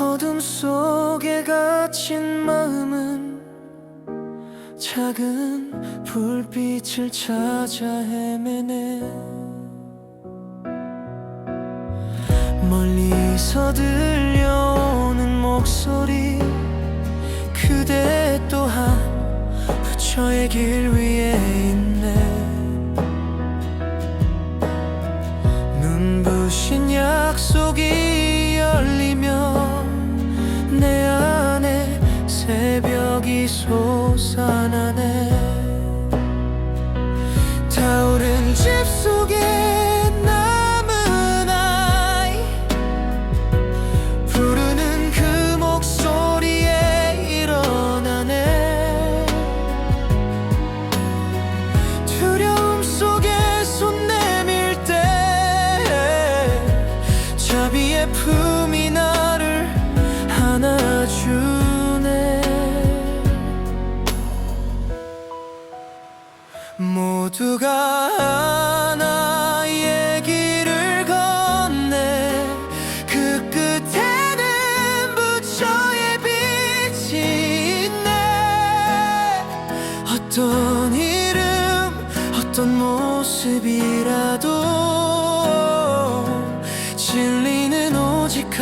어둠 속에 갇힌 마음은 작은 불빛을 찾아 헤매네. 멀리서 들려오는 목소리 그대 또한 저의 길 위에 있는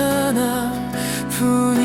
하나 뿐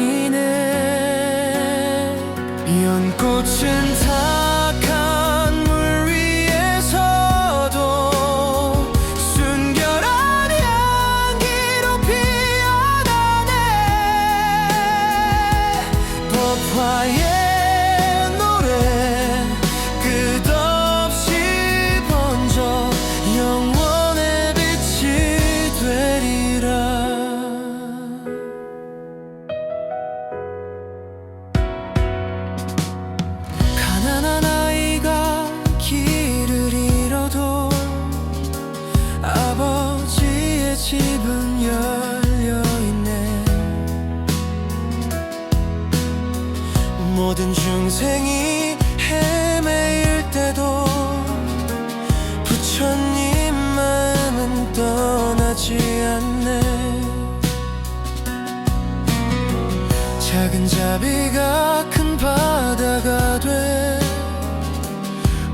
네가 큰 바다가 돼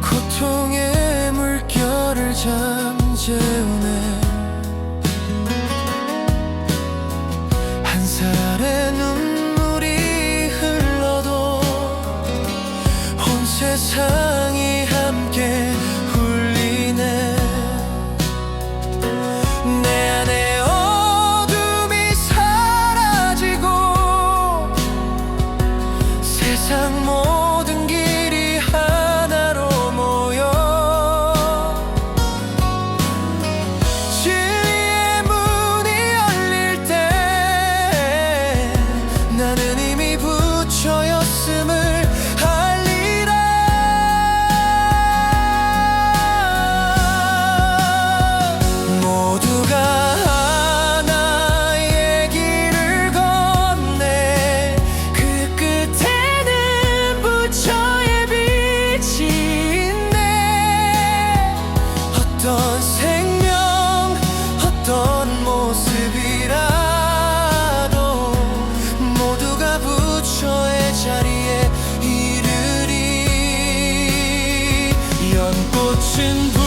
고통의 물결을 잠재우네. in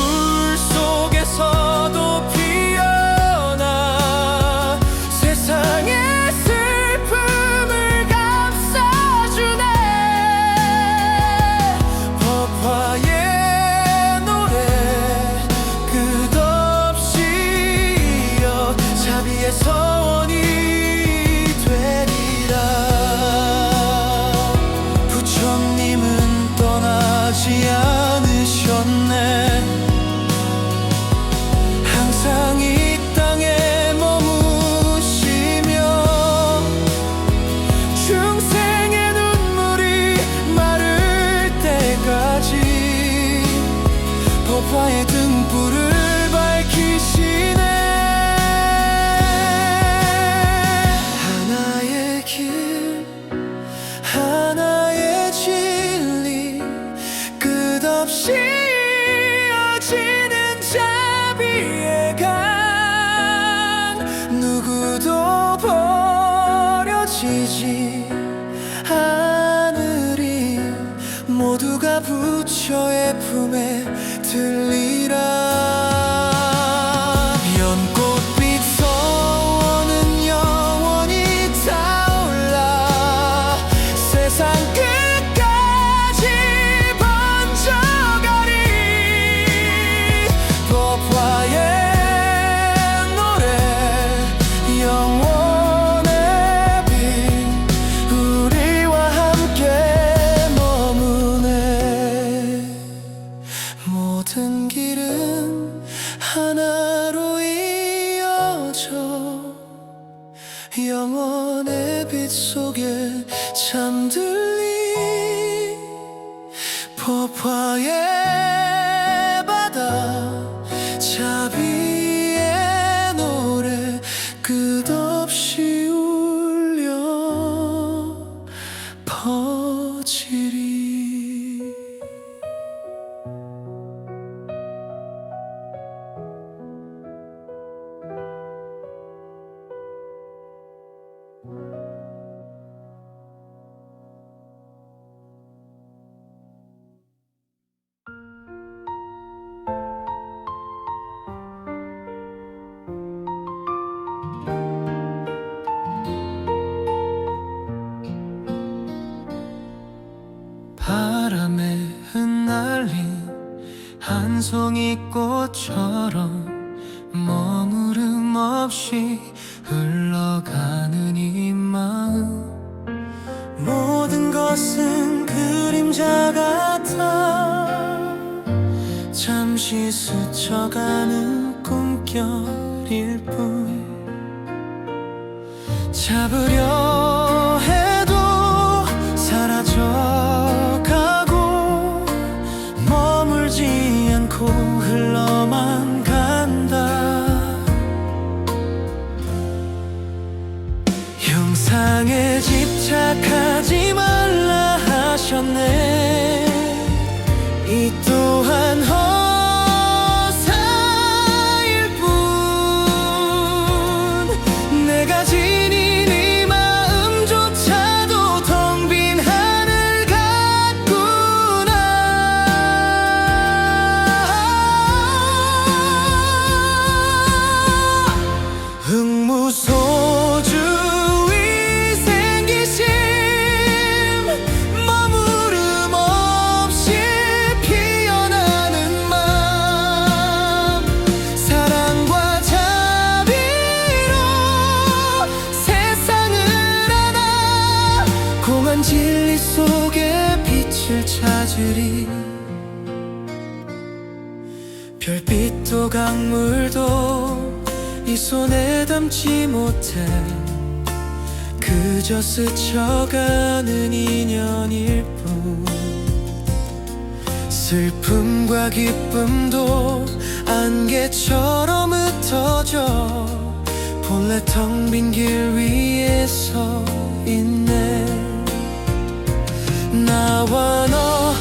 to 속에 잠들리 버파의 흥무소주의 생기심 머무름 없이 피어나는 마음 사랑과 자비로 세상을 하나 공한 진리 속에 빛을 찾으리. 별빛도 강물도 손에 담지 못해 그저 스쳐가는 인연일 뿐. 슬픔과 기쁨도 안개처럼 흩어져 본래 텅 빈 길 위에 서 있네. 나와 너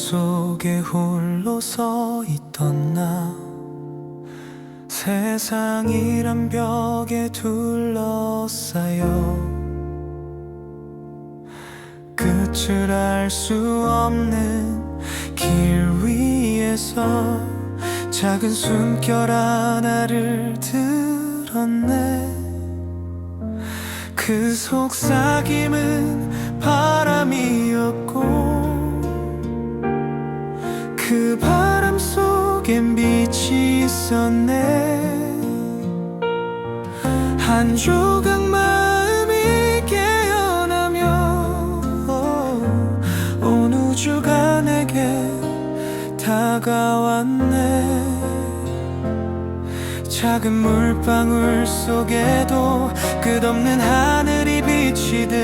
속에 홀로 서 있던 나 세상이란 벽에 둘러싸여 끝을 알 수 없는 길 위에서 작은 숨결 하나를 들었네. 그 속삭임은 바람이 있었네. 한 조각 마음이 깨어나며 온 우주가 내게 다가왔네. 작은 물방울 속에도 끝없는 하늘이 비치듯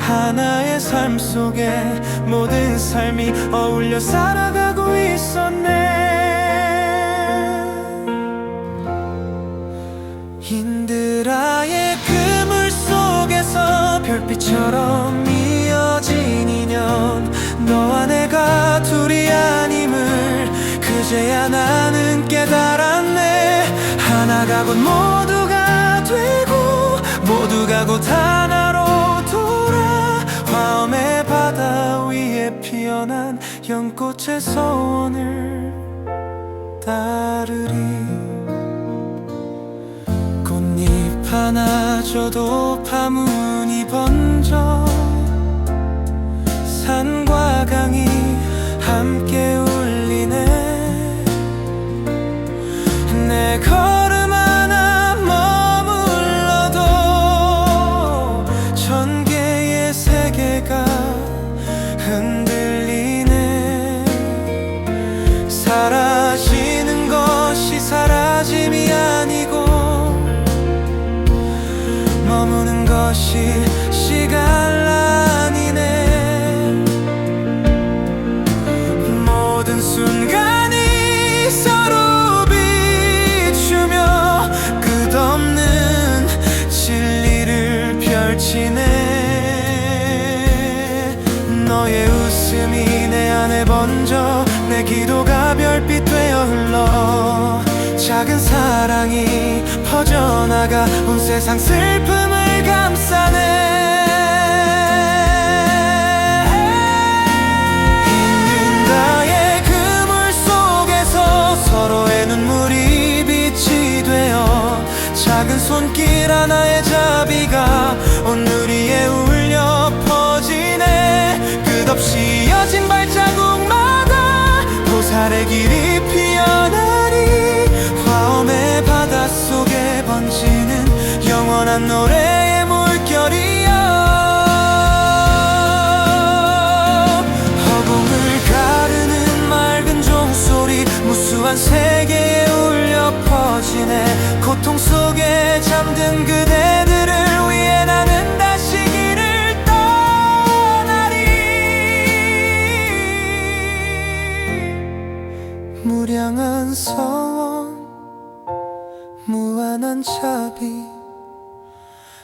하나의 삶 속에 모든 삶이 어울려 살아가고 있었네 인드라의 그물 속에서 별빛처럼 이어진 인연. 너와 내가 둘이 아님을 그제야 나는 깨달았네. 하나가 곧 모두가 되고 모두가 곧 하나로 돌아 화엄의 바다 위에 피어난 연꽃의 소원을 따르리 하나 줘도 파문이 번져. 산과 강이 함께 펼치네 너의 웃음이 내 안에 번져 내 기도가 별빛 되어 흘러 작은 사랑이 퍼져나가 온 세상 슬픔을 감싸네 작은 손길 하나의 자비가 온 누리에 울려 퍼지네. 끝없이 이어진 발자국마다 보살의 길이 피어나리 화엄의 바닷속에 번지는 영원한 노래 고통 속에 잠든 그대들을 위해 나는 다시 길을 떠나리. 무량한 서원 무한한 자비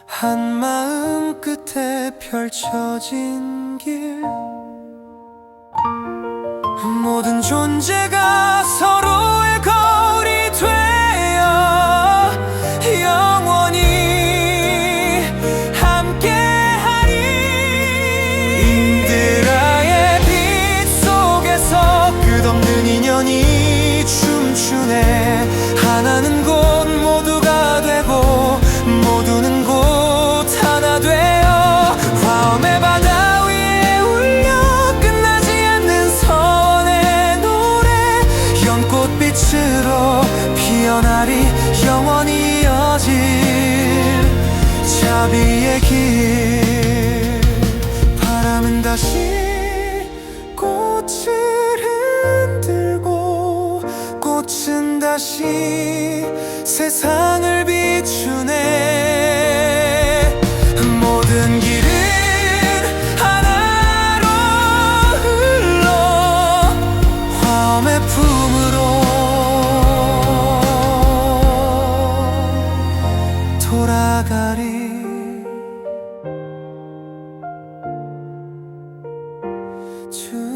한 마음 끝에 펼쳐진 길. 모든 존재가 서로 자비 成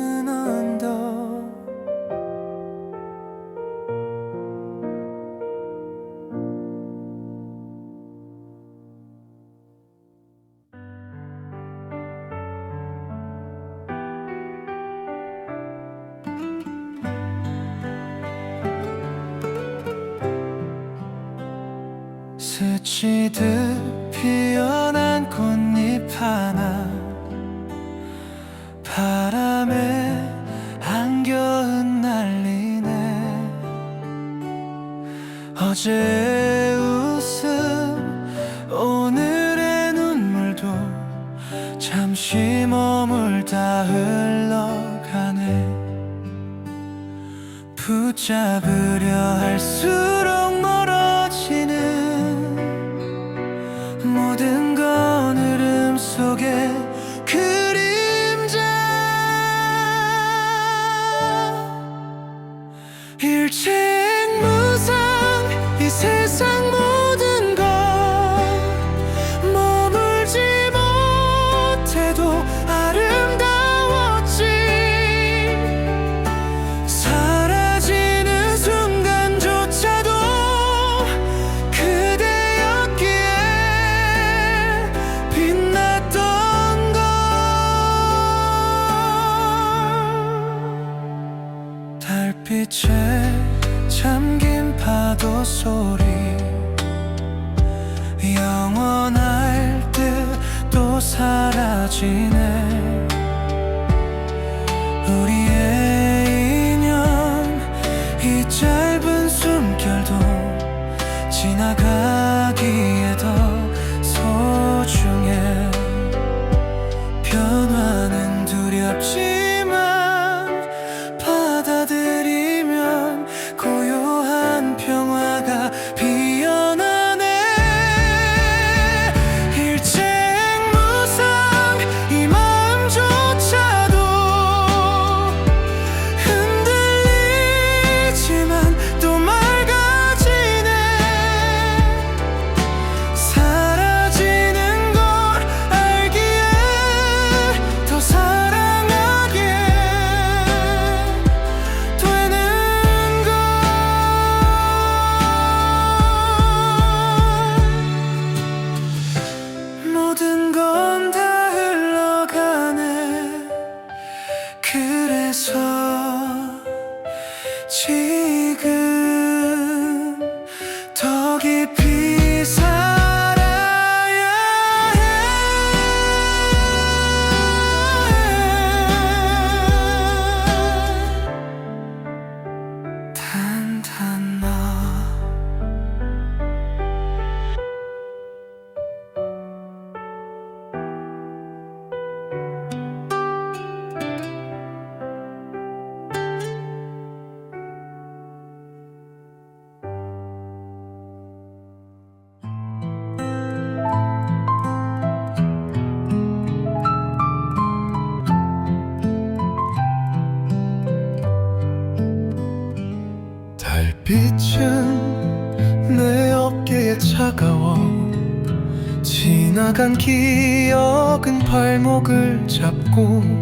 붙잡으려 할수 지나간 기억은 발목을 잡고